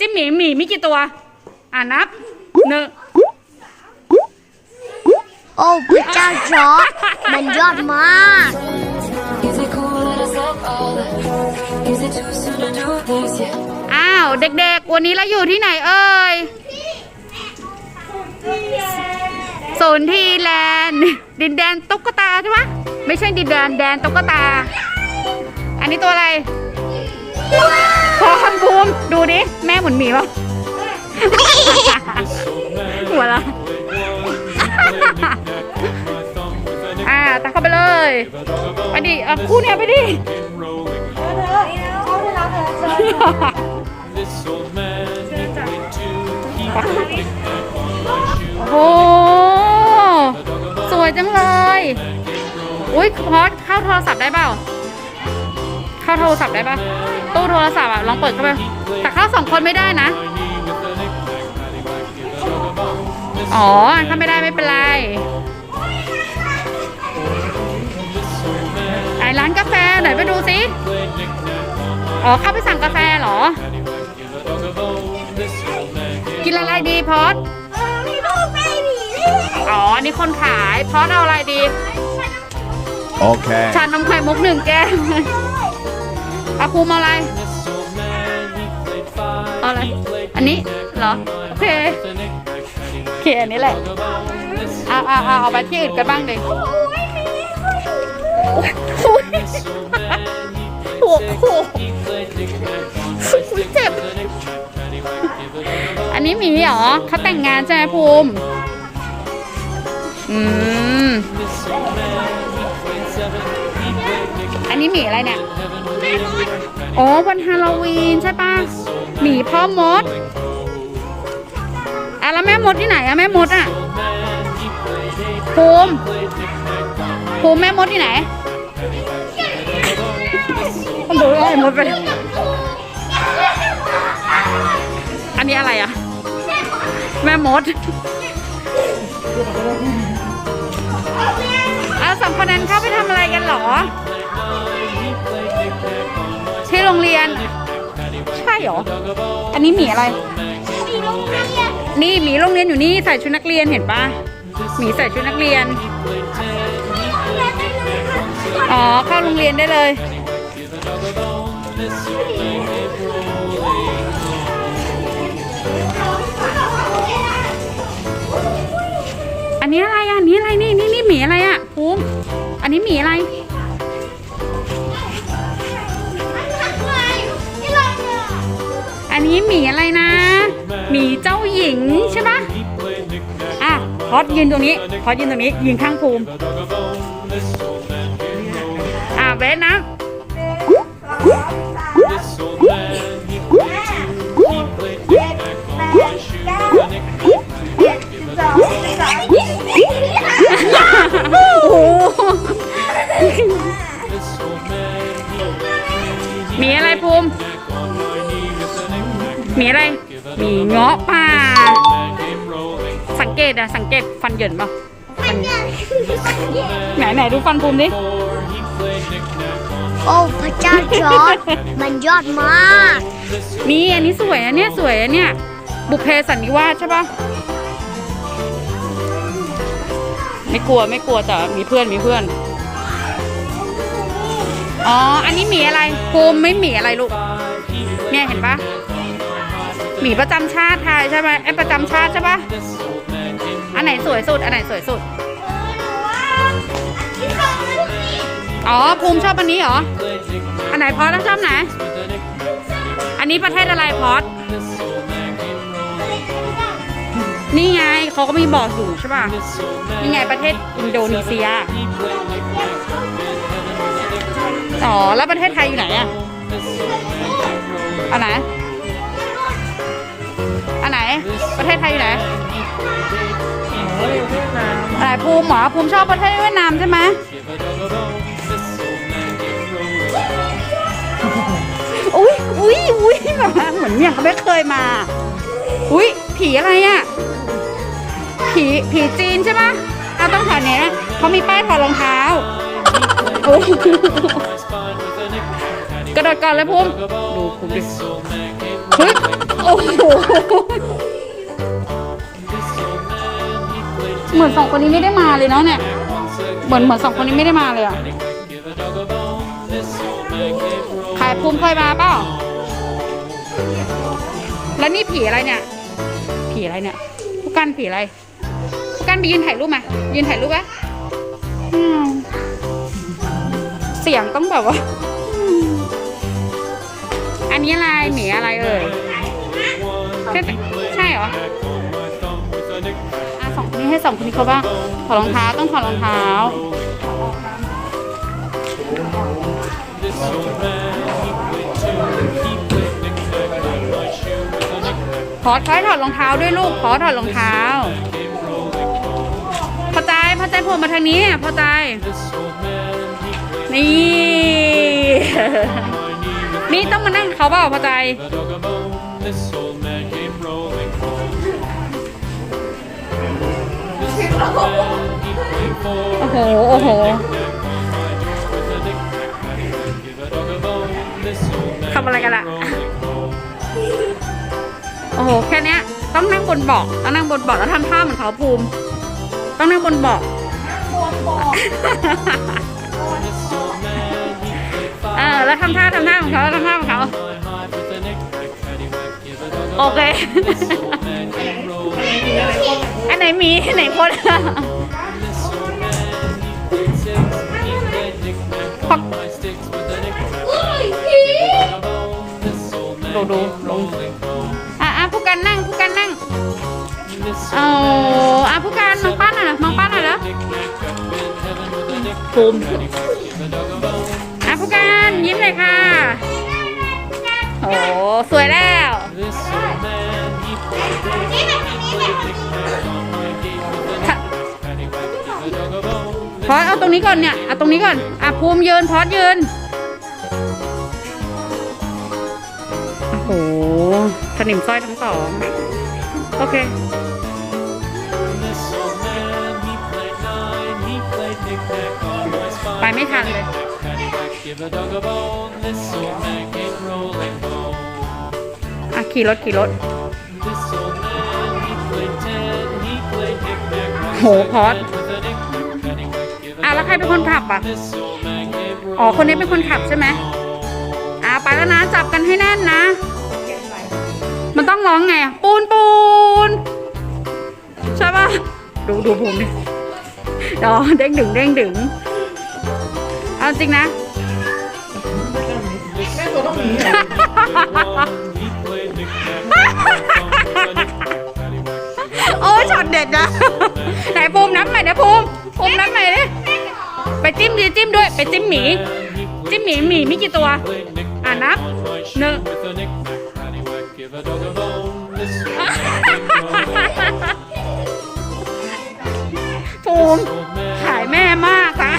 จิ้มหมีหมีมีกี่ตัว อ่านับหนึ่งโอ้พระเจ้าจอร์ดมันยอดมาก Is it cool that I said all that? Is it too soon to do this yet? อ้าว เด็กๆ วันนี้เราอยู่ที่ไหนเอ่ยศูนย์ทีแลนด์ดินแดนตุ๊กตาใช่ปะไม่ใช่ดินแดนแดนตุ๊กตา อันนี้ตัวอะไร พอคันบูมดูดิ แม่เหมือนหมีป่ะ หัวละอ่าตามเข้าไปเลยไปดิเอาคู่เนี่ยไปดิ This old man, he played two. He played knick-knack on my shoe. โอ้สวยจังเลย อุ้ยพอดเข้าโทรศัพท์ได้เปล่า เข้าโทรศัพท์ได้ปะ ตู้โทรศัพท์อะลองเปิดเข้าไปแต่เข้าสองคนไม่ได้นะ อ๋อเข้าไม่ได้ไม่เป็นไรไอร้านกาแฟไหนไปดูสิอ๋อเข้าไปสั่งกาแฟเหรอ กินอะไรดีพอดอ๋อนี่คนขายพอดเอาอะไรดี Okay. ชานมไข่มุกหนึ่งแก้ว อาคูมอาอะไรเอาอะไรอันนี้เหรอโอเคโอเคอันนี้แหละเอาเอาเอาเอาไปที่อื่นกันบ้างดิโอ้ยโอ้ยโอ้โหอุ๊ยเจ็บอันนี้หมีเหรอเขาแต่งงานใช่ไหมภูมิอืม อันนี้หมีอะไรเนี่ยอ๋อวันฮาโลวีนใช่ปะหมีพ่อมดอะแล้วแม่มดที่ไหนอะแม่มดอะภูมิภูมิแม่มดที่ไหนมันดูไอ้มดไปอันนี้อะไรอะแม่มดเอาสองคนนั้นเข้าไปทำอะไรกันเหรอ ที่โรงเรียน ใช่เหรอ อันนี้หมีอะไรนี่หมีโรงเรียนอยู่นี่ใส่ชุดนักเรียนเห็นปะหมีใส่ชุดนักเรียน อ๋อเข้าโรงเรียนได้เลยอันนี้อะไรอะ อันนี้อะไร นี่นี่นี่หมีอะไรอะภูมิอันนี้หมีอะไร นี้หมีอะไรนะ หมีเจ้าหญิงใช่ปะอะพอดยืนตรงนี้พอดยืนตรงนี้ ยืนข้างภูมิ สังเกตอะสังเกตฟันเหยินปะฟันไหนไหนดูฟันภูมิดิ for. He played knick-knack on โอ้พระเจ้าจอร์ดมันยอดมากนี่อันนี้สวยอันเนี้ยสวยอันเนี้ยบุพเพสันนิวาสใช่ปะไม่กลัวไม่กลัวแต่มีเพื่อนมีเพื่อนอ๋อ อันนี้หมีอะไรภูมิไม่หมีอะไรลูก เนี่ยเห็นปะหมีประจำชาติไทยใช่ไหมไอยประจำชาติใช่ปะ อันไหนสวยสุด อันไหนสวยสุด อ๋อภูมิชอบอันนี้เหรอ อันไหนพอสแล้วชอบไหน อันนี้ประเทศอะไรพอสนี่ไงเขาก็มีบอกอยู่ใช่ป่ะ นี่ไงประเทศอินโดนีเซีย อ๋อ แล้วประเทศไทยอยู่ไหนอะอันไหน อันไหน ประเทศไทยอยู่ไหน อันไหนภูมิเหรอภูมิชอบประเทศเวียดนามใช่ไหมอุ้ยอุ้ยอุ้ยแบบว่าเหมือนเนี่ยเขาไม่เคยมา อุ้ยผีอะไรอะ ผีผีจีนใช่ปะเอาต้องถอดเนี่ยนะเขามีป้ายถอดรองเท้าโอ้ยกระโดดก่อนเลยภูมิดูภูมิดิเฮ้ยโอ้โห เหมือนสองคนนี้ไม่ได้มาเลยเนาะเนี่ย เหมือนเหมือนสองคนนี้ไม่ได้มาเลยอะใครภูมิเคยมาเปล่า แล้วนี่ผีอะไรเนี่ย ผีอะไรเนี่ย ผู้กันผีอะไรผู้กันไปยืนถ่ายรูปไหมยืนถ่ายรูปไหมอืมเสียงต้องแบบว่า อันนี้อะไรหมีอะไรเอ่ย ใช่ใช่เหรอ นี้ให้สองคนนี้เขาบ้างถอดรองเท้าต้องถอดรองเท้าขอถอยถอดรองเท้าด้วยลูกขอถอดรองเท้า พอใจพอใจผมมาทางนี้พอใจ นี่ นี่ต้องมานั่งเขาเปล่าพอใจ โอ้โหโอ้โหทำอะไรกันล่ะ โอ้โห แค่เนี้ยต้องนั่งบนเบาะต้องนั่งบนเบาะแล้วทำท่าเหมือนเขาภูมิ ต้องนั่งบนเบาะเออแล้วทำท่าทำท่าของเขาทำท่าของเขา โอเค อันไหนมีอันไหนคนพักดูดูลงอะอะผู้กันนั่งผู้กันนั่งเอาอะผู้กันมองป้าหน่อยมองป้าหน่อยแล้วภูมิอะผู้กันยิ้มเลยค่ะ โอ้สวยแล้ว พอสเอาตรงนี้ก่อนเนี่ย เอาตรงนี้ก่อน อะภูมิยืนพอสยืน โอ้โหสนิมสร้อยทั้งสอง โอเค ไปไม่ทันเลย อะขี่รถขี่รถ โหพอสอะแล้วใครเป็นคนขับอะ อ๋อ คนนี้เป็นคนขับใช่ไหมอะไปแล้วนะจับกันให้แน่นนะ มันต้องร้องไงอะปูนปูนใช่ปะดูดูภูมิดิเดี๋ยวเด้งดึงเด้งดึงเอาจริงนะโอ้ย ช็อตเด็ดนะ ไหนภูมิน้ำใหม่นะภูมิภูมิน้ำใหม่ดิไปจิ้มดิจิ้มด้วย ไปจิ้มหมี จิ้มหมีหมีมีกี่ตัว อ่านับหนึ่งภูมิขายแม่มากอะ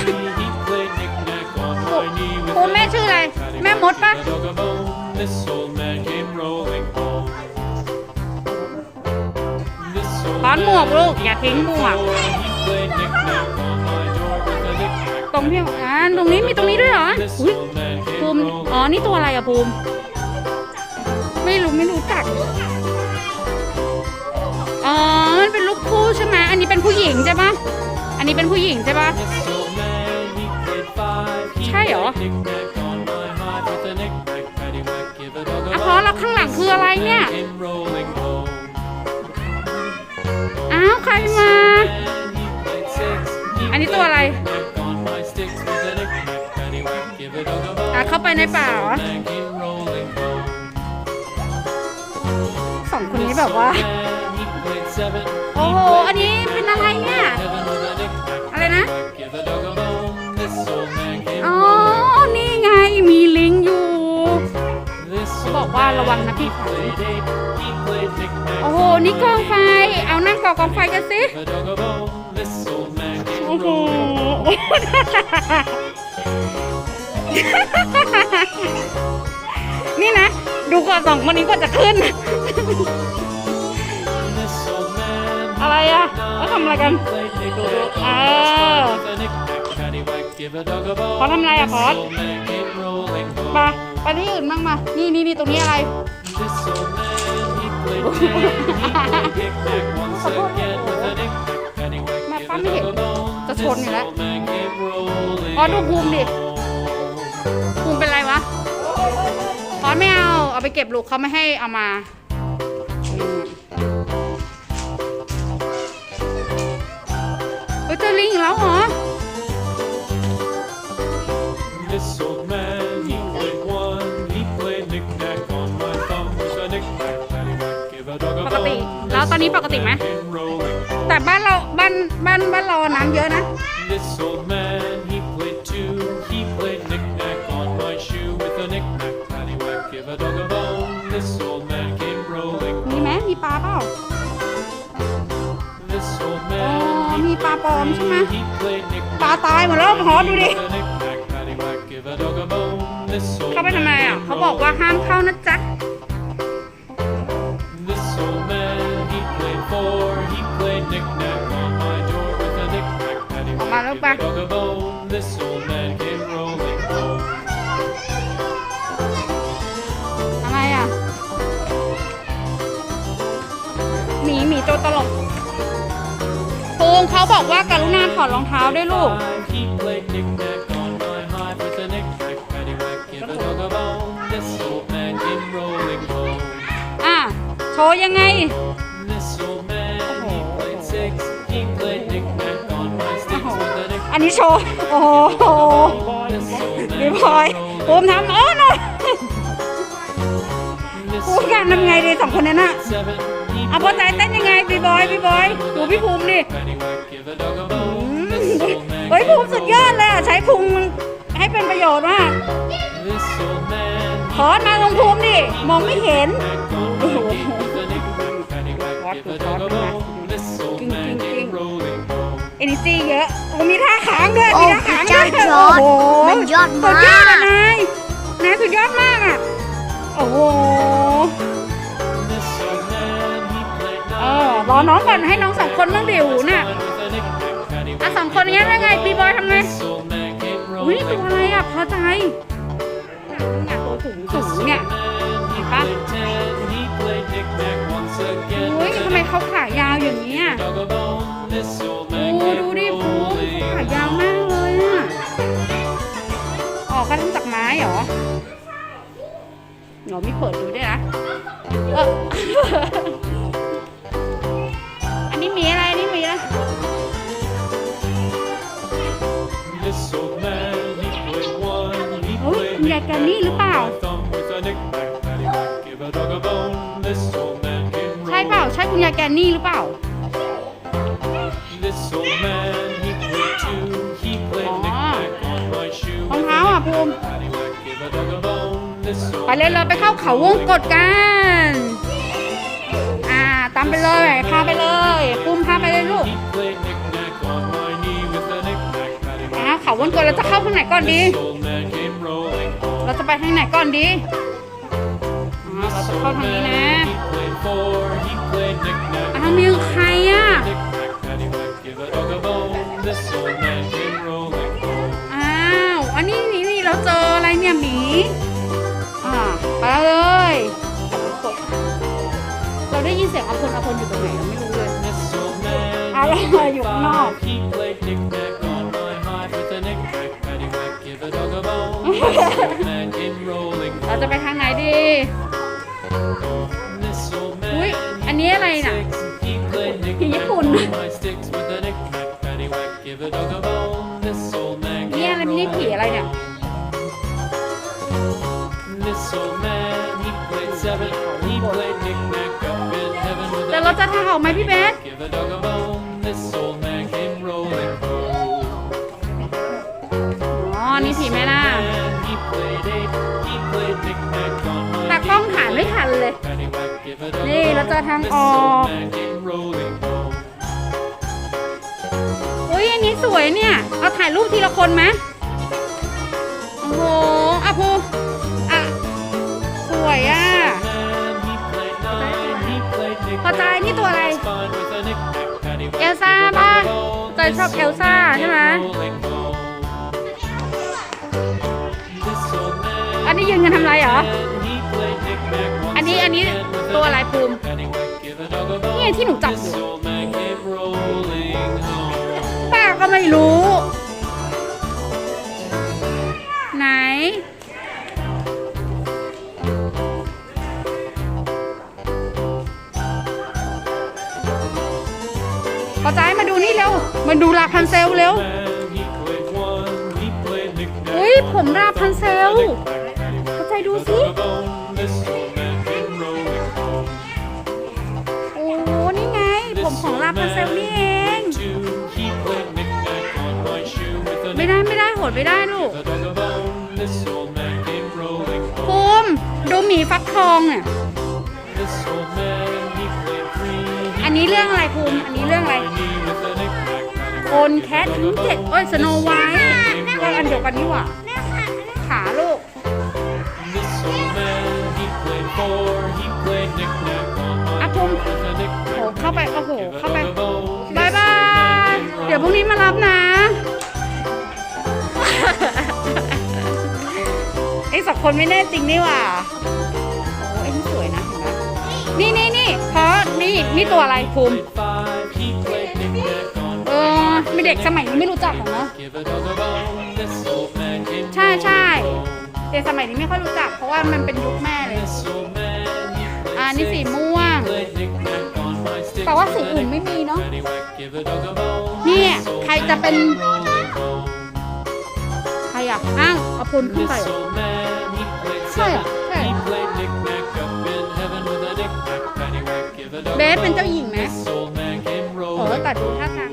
ภูมิแม่ชื่ออะไร แม่มดปะ หมวกลูกอย่าทิ้งหมวก ตรงที่อ่าตรงนี้มีตรงนี้ด้วยเหรออุ๊ยภูมิอ๋อนี่ตัวอะไรอะภูมิ ไม่รู้ไม่รู้จักอ๋อมันเป็นลูกคู่ใช่ไหมอันนี้เป็นผู้หญิงใช่ปะอันนี้เป็นผู้หญิงใช่ปะใช่เหรออะพอแล้วข้างหลังคืออะไรเนี่ย ตัวอะไรอะเข้าไปในป่าเหรอสองคนนี้แบบว่า โอ้โห อันนี้เป็นอะไรเนี่ย อะไรนะ อ๋อ นี่ไง มีลิงอยู่เขาบอกว่าระวังนะพี่ขวัญโอ้โห นี่กองไฟ เอานั่งก่อกองไฟกันสิ อ้โหนี่นะ ดูก่อนสองคนนี้ก็จะขึ้น อะไรอะเขาทำอะไรกันเออเขาทำอะไรอะพอสมาไปที่อื่นบ้างมา นี่นี่นี่ตรงนี้อะไร This old man, he played ten, he played knick-knack once again with a knick-knack, ชนอยู่แล้วอ๋อดูภูมิดิภูมิเป็นไรวะอ๋อไม่เอาเอาไปเก็บลูกเขาไม่ให้เอามาเฮ้ยจอลิงอีกแล้วเหรอปกติ แล้วตอนนี้ปกติไหม แต่บ้านเรา บ้านบ้านบ้านเราน้ำเยอะนะ This old man, he played two. He played knick-knack on my shoe with a knick-knack, paddywhack, give a dog a bone. This old man came rolling. มีไหมมีปลาเปล่า This old อ๋อ man, มี he ปลาปลอม played ใช่ไหม three. He played ปลา knick-knack ตายหมดแล้วหอดูดิ with a knick-knack, paddywhack, give a dog a bone. This old เข้าไปทำไม man อะ came เขาบอกว่า rolling. ห้ามเข้านะ paddywhack, Mà lúc give ba. a dog a bone. This old man came rolling home. อะไรอะหมีหมีตัวตลกภูมิเขาบอกว่ากรุณาถอดรองเท้าด้วยลูก He played knick-knack on my hive with a knick-knack, paddywhack, give a dog a bone. This old man came rolling home. อะ โชว์ยังไง นี้โชว์ โอ้โหพี่พอยผมทำเอ้โนกูการทำไงดีสองคนนั้นอะเอาพอใจเต้นยังไงพี่บอยพี่บอยดูพี่ภูมิดิเฮ้ยภูมิสุดยอดเลยอะใช้พูมให้เป็นประโยชน์มากขอมาลงภูมิดิมองไม่เห็นโอ้โหวัดอดนะ จีเยอะโอ้มีท่าขางด้วยโอ้มีท่าขางด้วยพระเจ้าจอร์จโอ้โหมันยอดมากสุดยอดอะนายนายสุดยอดมากอะ โอ้โห This old man, he played เออรอน้องก่อนให้น้องสองคนบ้างดิวน่ะ nine with a knick-knack, paddywhack, อะสองคนนี้ได้ไงปีบอยทำไง This old man came อุ้ยตัว rolling อะไรอะพอใจเนี่ยตัวสูงสูงเนี่ย He played ten, he played knick-knack once again อุ้ย with a ทำไมเขาขายาวอย่างนี้ย dog โอ้ดูดิฟูขายาวมากเลยอะออกก็ทำจากไม้เหรอหนูมีเปิดดูด้วยนะอันนี้มีอะไรอันนี้มีอะไรโอ้ยคุแกนี่หรือเปล่า ใช่เปล่า ใช่คุณยาแกนี่หรือเปล่า This old man, he played two, he played Oh. knick-knack on my shoe รอง with เท้า a อะภูมิ paddywhack, give a dog a bone. This old ไปเลยเราไปเข้าเขาวงกดกัน อ่า ตามไปเลยพาไปเลยภูมิพาไปเลยลูก He played knick-knack on my knee with a knick-knack, อ่า paddywhack. เขาวงกดเราจะเข้าทางไหนก่อนดี This old man came rolling home. เราจะไปทางไหนก่อนดีอ่าเราจะเข้าทางนี้นะ He played four, he played knick-knack อ้าวมีใครอะ Knick-knack, paddywhack, give a dog a bone. This old man came rolling home. อ้าว อันนี้นี่นี่เราเจออะไรเนี่ยหมี อ่าไปเลย เราได้ยินเสียงอภพลอภพลอยู่ตรงไหนเราไม่รู้เลย This old man, À, he là played dục five. nọ. He played knick-knack on my hive with a knick-knack, paddywhack, give a dog a bone. This old man came rolling เราจะไปทางไหนดี This old อุ้ย man, อันนี้อะไรน่ะ six. He played ผีญี่ knick-knack ปุ่น on my sticks with a knick-knack, paddywhack, give a dog a bone. This old man เนี่ย came อะไรนี่ผี rolling อะไรเนี่ย This old man, he played seven. He played knick-knack up in heaven with แต่ a เราจะทางออกไหมพี่เบส Give a dog a bone. This old man came rolling home. อ๋อ นี่ผีแม่นาค ล้องถ่ายไม่ทันเลย นี่เราจะทางออกอุ้ยอันนี้สวยเนี่ย เอาถ่ายรูปทีละคนไหมโอ้โหอะพูอะ สวยอะพอใจนี่ตัวอะไร เอลซ่าป่ะจอชอบเอลซ่าใช่ไหมอันนี้ยืนกันทำไรเหรอ อันนี้ตัวอะไรปูมนี่ที่หนูจับอยู่ป้าก็ไม่รู้ ไหน ขอใจมาดูนี่เร็ว มาดูลาพันเซลเร็วเฮ้ยผมลาพันเซลขอใจดูสิ ราพันเซลนี่เอง Two, he played knick-knack on my shoe with a ไม่ได้ไม่ได้โหดไม่ได้ลูก Give a dog a bone. This old man came rolling home. ภูมิดูหมีฟักทองเนี่ย This old man, he played three. He อันนี้เรื่องอะไรภูมิ อันนี้เรื่องอะไร played knee with a knick-knack. Paddywhack, โอนแคททั้งเจ็ดเอ้ยสโนไวท์ก็อันเดียวกันนี่หว่าขาลูก This old man, he เข้าไป โอ้โห เข้าไปบายบาย เดี๋ยวพรุ่งนี้มารับนะไอ้สองคนไม่แน่จริงนี่หว่าโอ้ไอ้นี่สวยนะเห็นไหมนี่นี่นี่เพราะนี่นี่ตัวอะไรภูมิเออมีเด็กสมัยนี้ไม่รู้จักหรอกเนอะใช่ใช่เด็กสมัยนี้ไม่ค่อยรู้จัก เพราะว่ามันเป็นยุคแม่เลย อ่านี่สีม่วง แต่ว่าสิ่งอื่นไม่มีเนาะนี่ใครจะเป็น ใครอะอ้างอาพนขึ้นไปใช่ใช่เบสเป็นเจ้าหญิงไหมโอ้แต่ดูท่าทาง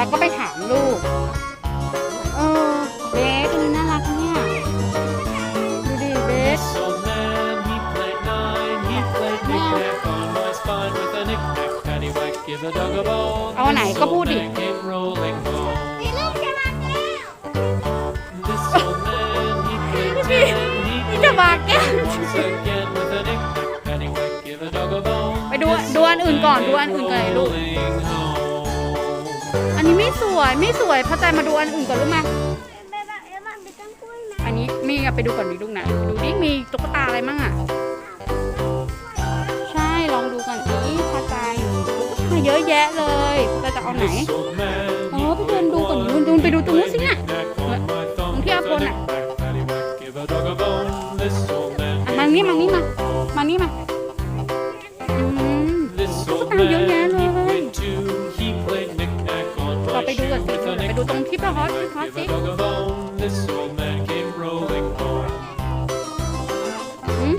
แล้วก็ไปถามลูก เออ เบสตัวนี้น่ารักเนี่ย ดูดิเบส This old man, he played nine. He played knick-knack on my spine with a knick-knack. Paddywhack, give a dog a bone. เอาไหน This ก็ old พูดดิ man came rolling home. นี่ลูกจะมาแล้ว This old man, he played ten. He นี่จะมาแกล้ง once again with a knick-knack. Paddywhack, give a dog a bone. ไปดูดูอันอื่นก่อนดูอันอื่นก่อนเลยลูก Rolling home. สวยไม่สวยพอใจมาดูอันอื่นก่อนลูกมาแม่บ้ไหมอันนี้มีอะไปดูก่อนดิลูกนะดูดิมีตุ๊กตาอะไรมั่งอะใช่ลองดูก่อนสิพอใจตุ๊กตาเยอะแยะเลยพอใจจะเอาไหนอ๋อไปเดินดูก่อนดูดูไปดูตรงนู้นสิ Played เนี่ย knick-knack on my thumb ตรงที่อาพลน่ะ knick-knack. Paddywhack, give a dog a bone. This old man อะมานี่มานี่มามานี่มา ดูตรงที่พระฮอสที่ knick-knack. ฮอส Give สิ a dog a bone. This old man came rolling home. อืม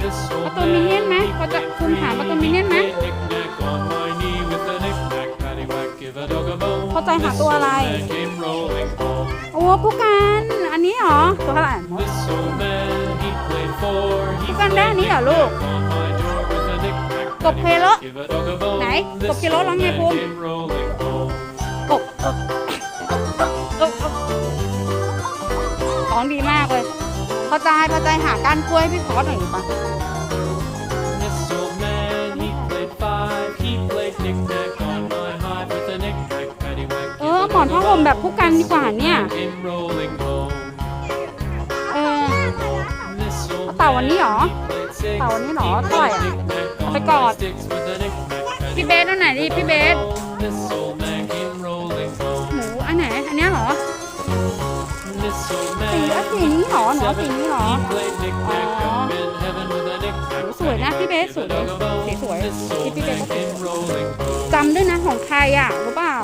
This old ประตูมินเนี่ยนไหม man, เขาจะคุณถามประตูมินเนี่ยนไหม played knick-knack on my knee with a knick-knack. Paddywhack, give a dog a bone. เข้าใจหา This ตัว old อะไร man came rolling home. โอ้ผู้กันอันนี้เหรอตัวเท่าไหร่ This old man, he played four. He ผู้กันได้อันนี้เหรอลูก on my door with a knick-knack. กบเคโล Give a dog a bone. ไหน This กบเคโล old ร้องไง man ภูมิ came rolling home. องดีมากเลยพอใจพอใจหาก้านกล้วยให้พี่พอสหน่อยดิปะ This old man, he played five. He played knick-knack on my hive with a knick-knack. Paddywhack. เออ หมอนผ้าห่มแบบผู้กันดีกว่าเนี่ย Came rolling home. เออ This old เต่าวันนี้เหรอ man, he played six. เต่าวันนี้เหรอ He เท่าไหร่ played อะ knick-knack เอา on ไป my กอด sticks with a knick-knack. พี่เบสเอาไหนดิพี่เบส This นี้เหรอหนูเอาสีนี้เหรอ he played knick-knack Aw. up in heaven with a knick-knack. สวยนะพี่เบสสวย Give a dog a bone. สีสวย This ที่ old พี่เบส man ก็สวย came rolling home. จำด้วยนะของใครอะรู้เปล่า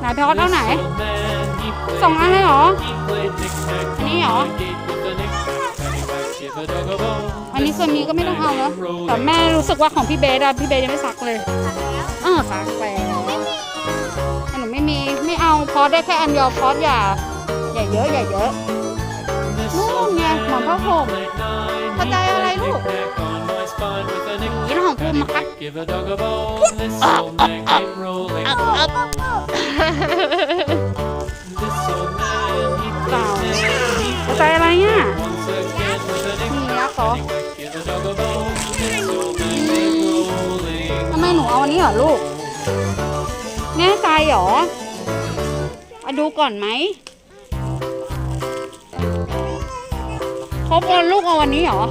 ไหนพี่พอสเอาไหน This old man, he played สองอันเลยเหรอ He played knick-knack อันนี้เหรอ on my gate with a knick-knack. Paddywhack, give a dog a bone. อันนี้เคยมีก็ไม่ต้องเอาแล้ว This old แต่ man แม่รู้สึกว่าของพี่เบสอะพี่เบสยังไม่ซักเลยเออซักไปแล้วแต่หนูไม่มีไม่เอาพอได้แค่อันเดียวพออย่าอย่าเยอะอย่าเยอะ This นู่น old ไง man, หมอนผ้าห่ม played nine. เข้าใจ He อะไร played ลูก knick-knack on my spine with a นี่ของภูมินะครับ knick-knack. Give a dog a bone. This old man came rolling home. This old man, he Tao. played ten. He เข้าใจอะไรเนี่ย once again with a มี knick-knack. ยักษ์เหรอ Give a dog a bone. This old man อันนี้เหรอลูกแน่ใจเหรอมาดูก่อนไหม ครบวันลูกเอาวันนี้เหรอ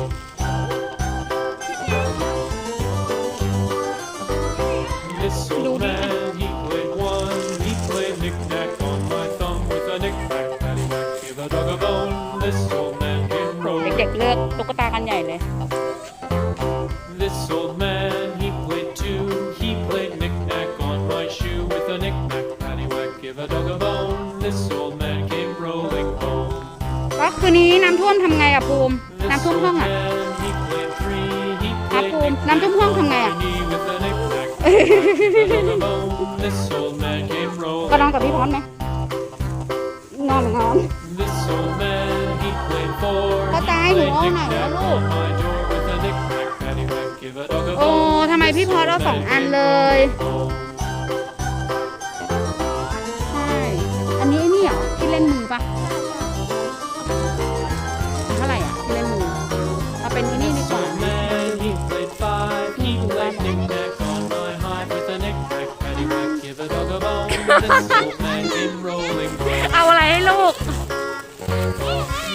คืนนี้น้ำท่วมทำไงอะภูมิน้ำ This ท่วม old ห้องอะ man, he played three. He ครับ played ภูมิน้ำท่วมห้องทำไงอะ knee with a knick-knack, paddywhack, give a dog a bone. This old man came ก็นอน rolling กับพี่พร้อมไหมนอนนอน This old man, he played four. ก็ He ตายหนู played เอาไหน knick-knack วะลูก on my door with a knick-knack, paddywhack, give a dog a โอ้ bone. ทำไมพี่พอเราสองอันเลย เอาอะไรให้ลูก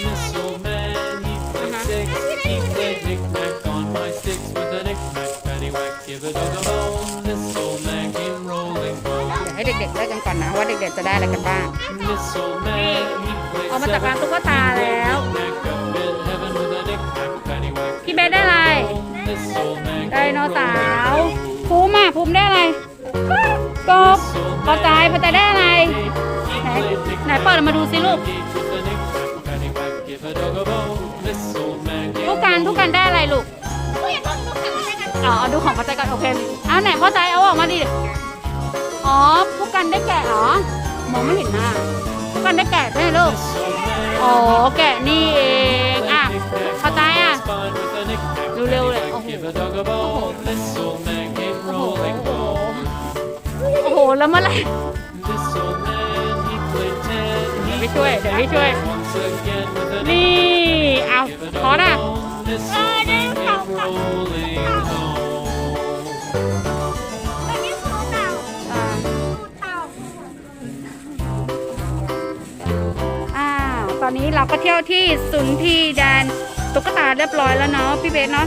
This old man, he played six. He played knick-knack on my sticks with a knick-knack, paddywhack, give a dog a bone. This old man came rolling home. เดี๋ยวให้เด็กๆเลือกกันก่อนนะว่าเด็กๆจะได้อะไรกันบ้าง This old man, he played เอามาจากร้านตุ๊กตาแล้ว knick-knack up in heaven with a knick-knack, paddywhack, พี่เบสได้อะไร This old man ได came โนเสา rolling ร์ home. ภูมิอะภูมิได้อะไร กบพอใจพอใจได้อะไรไหนไหนเปิดออกมาดูสิลูกทุกการทุกการได้อะไรลูกอ๋อเอาดูของพ่อใจก่อนโอเคเอาไหนพ่อใจเอาออกมาดิอ๋อพวกกันได้แกะเหรอมองไม่เห็นหน้าพวกกันได้แกะใช่ไหมลูกอ๋อแกะนี่เองอะพ่อใจอะเร็วๆเลยโอ้โหโอ้โห โอ้โห แล้วเมื่อไหร่เดี๋ยวพี่ช่วย เดี๋ยวพี่ช่วย นี่เอาพอนะเออได้เขาเขาอ่าอ้าตอนนี้เราก็เที่ยวที่สุนทรีแดนตุ๊กตาเรียบร้อยแล้วเนาะพี่เบสเนาะ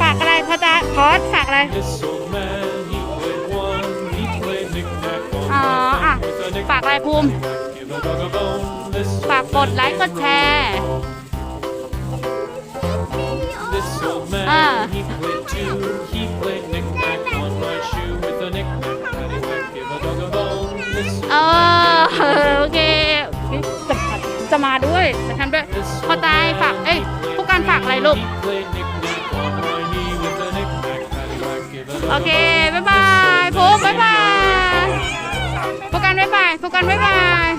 ฝากอะไรพ่อจ๊ะพอสฝากอะไร ฝากอะไรภูมิ ฝากกดไลค์กดแชร์อ่าโอเคจะจะมาด้วยจะทำด้วยพอตายฝาก เอ้ยผู้การฝากอะไรลูก โอเค บ๊ายบายผมบ๊ายบายายโฟกันบ๊ายบาย